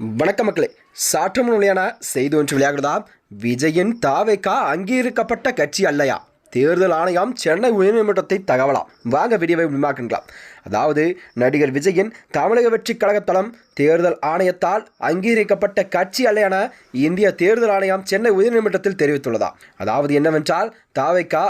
வணக்க மக்களே. சாற்றம் மொழியான செய்தி ஒன்று விளையாடுதா விஜயின் தாவேக்கா அங்கீகரிக்கப்பட்ட கட்சி அல்லையா? தேர்தல் ஆணையம் சென்னை உயர்நீதிமன்றத்தை தகவலாம். வாங்க வீடியோவை விமாக்கலாம் அதாவது நடிகர் விஜயின் தமிழக வெற்றி கழகத்தளம் தேர்தல் ஆணையத்தால் அங்கீகரிக்கப்பட்ட கட்சி அல்ல என இந்திய தேர்தல் ஆணையம் சென்னை உயர்நீதிமன்றத்தில் தெரிவித்துள்ளதா? அதாவது என்னவென்றால் தாவைக்கா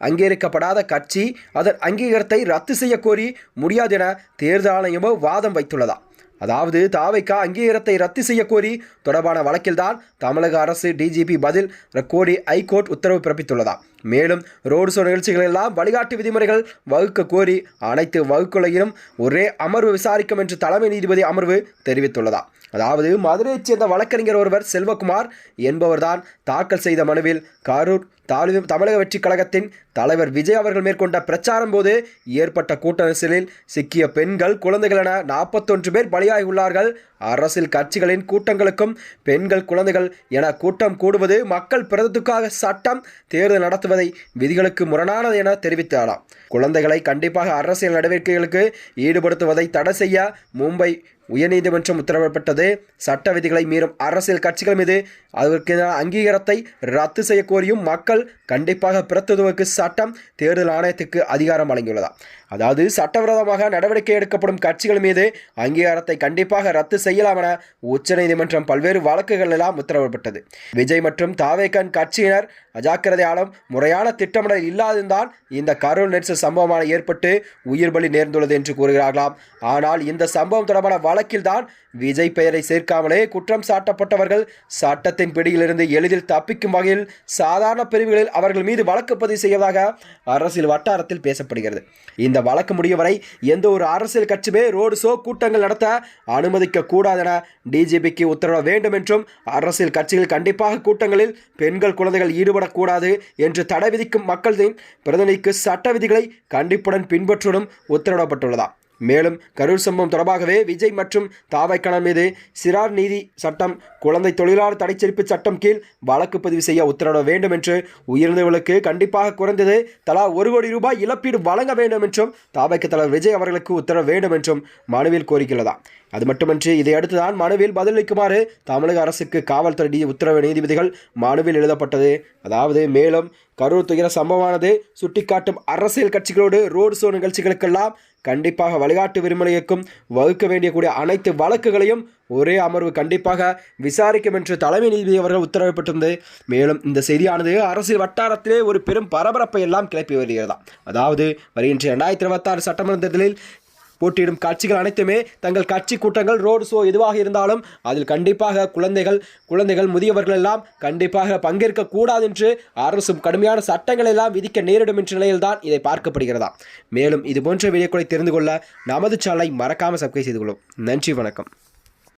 அங்கீகரிக்கப்படாத கட்சி அதன் அங்கீகாரத்தை ரத்து செய்யக்கோரி முடியாது என தேர்தல் ஆணையமோ வாதம் வைத்துள்ளதா? அதாவது தாவைக்கா அங்கீகாரத்தை ரத்து செய்ய கோரி தொடர்பான வழக்கில்தான் தமிழக அரசு டிஜிபி பதில் கோரி ஐகோர்ட் உத்தரவு பிறப்பித்துள்ளதா மேலும் ரோடு ஷோ நிகழ்ச்சிகள் எல்லாம் வழிகாட்டு விதிமுறைகள் வகுக்க கோரி அனைத்து வகுக்குலையிலும் ஒரே அமர்வு விசாரிக்கும் என்று தலைமை நீதிபதி அமர்வு தெரிவித்துள்ளதா அதாவது மதுரையைச் சேர்ந்த வழக்கறிஞர் ஒருவர் செல்வகுமார் என்பவர்தான் தாக்கல் செய்த மனுவில் கரூர் தமிழக வெற்றிக் கழகத்தின் தலைவர் விஜய் அவர்கள் மேற்கொண்ட பிரச்சாரம் போது ஏற்பட்ட கூட்ட நெரிசலில் சிக்கிய பெண்கள் குழந்தைகள் என நாற்பத்தொன்று பேர் பலியாகியுள்ளார்கள். அரசியல் கட்சிகளின் கூட்டங்களுக்கும் பெண்கள் குழந்தைகள் என கூட்டம் கூடுவது மக்கள் பிரதத்துக்காக சட்டம் தேர்தல் நடத்துவதை விதிகளுக்கு முரணானது என தெரிவித்தாராம். குழந்தைகளை கண்டிப்பாக அரசியல் நடவடிக்கைகளுக்கு ஈடுபடுத்துவதை தடை செய்ய மும்பை உயர்நீதிமன்றம் உத்தரவிடப்பட்டது. சட்ட விதிகளை மீறும் அரசியல் கட்சிகள் மீது அதற்கு அங்கீகாரத்தை ரத்து செய்ய கோரியும் மக்கள் கண்டிப்பாக பிறத்துவதற்கு சட்டம் தேர்தல் ஆணையத்துக்கு அதிகாரம் வழங்கியுள்ளதா அதாவது சட்டவிரோதமாக நடவடிக்கை எடுக்கப்படும் கட்சிகள் மீது அங்கீகாரத்தை கண்டிப்பாக ரத்து செய்யலாம் என உச்சநீதிமன்றம் பல்வேறு வழக்குகள் எல்லாம் உத்தரவிடப்பட்டது. விஜய் மற்றும் தாவேகன் கட்சியினர் அஜாக்கிரதையாலும் முறையான திட்டமிடல் இல்லாததுதான் இந்த கரூர் நெரிசல் சம்பவமான ஏற்பட்டு உயிர் பலி நேர்ந்துள்ளது என்று கூறுகிறார்களாம். ஆனால் இந்த சம்பவம் தொடர்பான வழக்கில்தான். விஜய் பெயரை சேர்க்காமலே குற்றம் சாட்டப்பட்டவர்கள் சட்டத்தின் பிடியிலிருந்து எளிதில் தப்பிக்கும் வகையில் சாதாரண பிரிவுகளில் அவர்கள் மீது வழக்கு பதிவு செய்வதாக அரசியல் வட்டாரத்தில் பேசப்படுகிறது. இந்த வழக்கு முடியும் வரை எந்த ஒரு அரசியல் கட்சியுமே ரோடு ஷோ கூட்டங்கள் நடத்த அனுமதிக்க கூடாதென டிஜிபிக்கு உத்தரவிட வேண்டும் என்றும் அரசியல் கட்சிகள் கண்டிப்பாக கூட்டங்களில் பெண்கள் குழந்தைகள் ஈடுபடக்கூடாது என்று தடை விதிக்கும் மக்களின் பிரதிநிதிக்கு சட்ட விதிகளை கண்டிப்புடன் பின்பற்றணும் உத்தரவிடப்பட்டுள்ளதா மேலும் கரூர் சம்பவம் தொடர்பாகவே விஜய் மற்றும் தாவைக்கணன் மீது சிறார் நீதி சட்டம் குழந்தை தொழிலாளர் தடைச்செறிப்பு சட்டம் கீழ் வழக்கு பதிவு செய்ய உத்தரவிட வேண்டும் என்று உயர்ந்தவர்களுக்கு கண்டிப்பாக குறைந்தது தலா ஒரு கோடி ரூபாய் இழப்பீடு வழங்க வேண்டும் என்றும் தாவைக்க தலைவர் விஜய் அவர்களுக்கு உத்தரவு வேண்டும் என்றும் மனுவில் கோரிக்கையுள்ளதா அது மட்டுமன்றி இதையடுத்து தான் மனுவில் பதிலளிக்குமாறு தமிழக அரசுக்கு காவல்துறை உத்தரவு நீதிபதிகள் மனுவில் எழுதப்பட்டது. அதாவது மேலும் கரூர் துயர சம்பவமானது சுட்டிக்காட்டும் அரசியல் கட்சிகளோடு ரோடு ஷோ நிகழ்ச்சிகளுக்கெல்லாம் கண்டிப்பாக வழிகாட்டு விரும்பலைக்கும் வகுக்க வேண்டிய அனைத்து வழக்குகளையும் ஒரே அமர்வு கண்டிப்பாக விசாரிக்கும் என்று தலைமை நீதிபதி அவர்கள் உத்தரவிட்டிருந்தது மேலும் இந்த செய்தியானது அரசியல் வட்டாரத்திலே ஒரு பெரும் பரபரப்பை எல்லாம் கிளப்பி வருகிறதா அதாவது வருகின்ற இரண்டாயிரத்தி இருபத்தாறு சட்டமன்ற தேர்தலில் போட்டியிடும் கட்சிகள் அனைத்துமே தங்கள் கட்சி கூட்டங்கள் ரோடு ஷோ எதுவாக இருந்தாலும் அதில் கண்டிப்பாக குழந்தைகள் குழந்தைகள் முதியவர்கள் எல்லாம் கண்டிப்பாக பங்கேற்க கூடாது என்று அரசும் கடுமையான சட்டங்கள் எல்லாம் விதிக்க நேரிடும் என்ற நிலையில்தான் இதை பார்க்கப்படுகிறதா. மேலும் இது போன்ற வீடியோக்களை தெரிந்து கொள்ள நமது சேனலை மறக்காமல் சப்ஸ்கிரைப் செய்து கொள்ளும். நன்றி வணக்கம்.